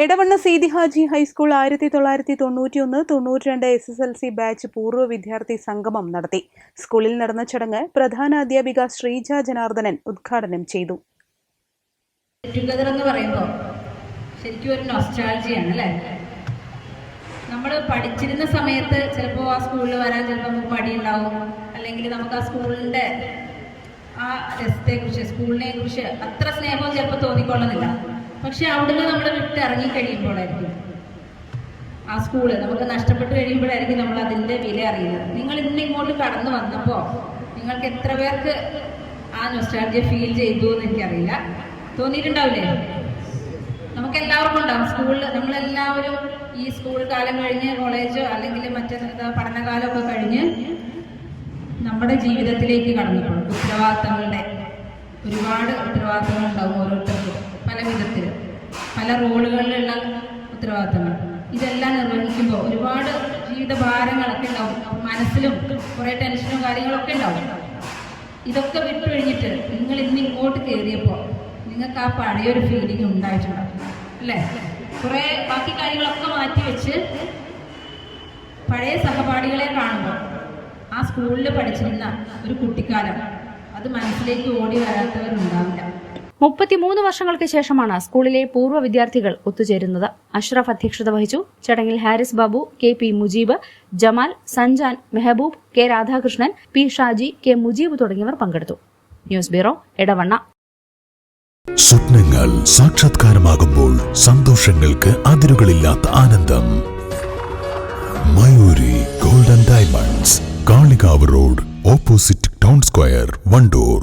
Edavanna Seethi Haji high school ആയിരത്തി തൊള്ളായിരത്തി തൊണ്ണൂറ്റി ഒന്ന് തൊണ്ണൂറ്റി രണ്ട് S S L C batch പൂർവ വിദ്യാർത്ഥി സംഗമം നടത്തി. സ്കൂളിൽ നടന്ന ചടങ്ങ് പ്രധാന അധ്യാപിക ശ്രീജ ജനാർദ്ദനൻ ഉദ്ഘാടനം ചെയ്തു. ടുഗദർ എന്ന് പറയുമ്പോൾ ശരിക്കും ഒരു നൊസ്റ്റാൾജിയാണ് അല്ലേ? നമ്മൾ പഠിച്ചിരുന്ന സമയത്ത് ചിലപ്പോൾ ആ സ്കൂളിൽ വരാൻ ചിലപ്പോൾ നമുക്ക് മടിയുണ്ടാവും. അല്ലെങ്കിൽ നമുക്ക് ആ സ്കൂളിന്റെ ആ രസത്തെക്കുറിച്ച് സ്കൂളിനെ കുറിച്ച് അത്ര സ്നേഹവും ചിലപ്പോൾ തോന്നിക്കൊള്ളുന്നില്ല. പക്ഷെ അവിടുന്ന് നമ്മൾ വിട്ട് ഇറങ്ങി കഴിയുമ്പോഴായിരിക്കും. ആ സ്കൂൾ നമുക്ക് നഷ്ടപ്പെട്ട് കഴിയുമ്പോഴായിരിക്കും നമ്മൾ അതിന്റെ വില അറിയുന്നത്. നിങ്ങൾ ഇന്ന് ഇങ്ങോട്ട് കടന്നു വന്നപ്പോൾ നിങ്ങൾക്ക് എത്ര പേർക്ക് ആ നൊസ്റ്റാൾജിയ ഫീൽ ചെയ്തു എന്ന് എനിക്കറിയില്ല. തോന്നിയിട്ടുണ്ടാവില്ലേ? നമുക്ക് എല്ലാവർക്കും ഉണ്ടാവും. സ്കൂളിൽ നമ്മളെല്ലാവരും ഈ സ്കൂൾ കാലം കഴിഞ്ഞ് കോളേജോ അല്ലെങ്കിൽ മറ്റേ പഠനകാലമൊക്കെ കഴിഞ്ഞ് നമ്മുടെ ജീവിതത്തിലേക്ക് കടന്നപ്പോൾ ഉത്തരവാദിത്തങ്ങളുടെ ഒരുപാട് ഉത്തരവാദിത്തങ്ങൾ ഉണ്ടാവും ഓരോരുത്തർക്കും പല വിധത്തിൽ പല റോളുകളിലുള്ള ഉത്തരവാദിത്തങ്ങൾ. ഇതെല്ലാം നിർവഹിക്കുമ്പോൾ ഒരുപാട് ജീവിത ഭാരങ്ങളൊക്കെ ഉണ്ടാവും. മനസ്സിലും കുറേ ടെൻഷനും കാര്യങ്ങളൊക്കെ ഉണ്ടാവും. ഇതൊക്കെ വിട്ടുകഴിഞ്ഞിട്ട് നിങ്ങൾ ഇന്ന് ഇങ്ങോട്ട് കയറിയപ്പോൾ നിങ്ങൾക്ക് ആ പഴയൊരു ഫീലിംഗ് ഉണ്ടായിട്ടുണ്ടാവും. അല്ലേ? കുറേ ബാക്കി കാര്യങ്ങളൊക്കെ മാറ്റി വെച്ച് പഴയ സഹപാഠികളെ കാണുമ്പോൾ ആ സ്കൂളിൽ പഠിച്ചിരുന്ന ഒരു കുട്ടിക്കാലം അത് മനസ്സിലേക്ക് ഓടി വരാത്തവരുണ്ടാവില്ല. മുപ്പത്തിമൂന്ന് വർഷങ്ങൾക്ക് ശേഷമാണ് സ്കൂളിലെ പൂർവ വിദ്യാർത്ഥികൾ ഒത്തുചേരുന്നത്. അഷ്റഫ് അധ്യക്ഷത വഹിച്ചു. ചടങ്ങിൽ Haris Babu K P Mujeeb Jamal Sanjan Mehaboob K Radhakrishnan P Shaji K Mujeeb തുടങ്ങിയവർ പങ്കെടുത്തു. ന്യൂസ് ബ്യൂറോ ഇടവണ്ണ സ്വപ്നങ്ങൾ സാക്ഷാത്കാരമാകുമ്പോൾ സന്തോഷങ്ങൾക്ക് അതിരുകളില്ലാത്ത ആനന്ദം. Mayuri golden diamonds Kalikavu road opposite town square Wandoor.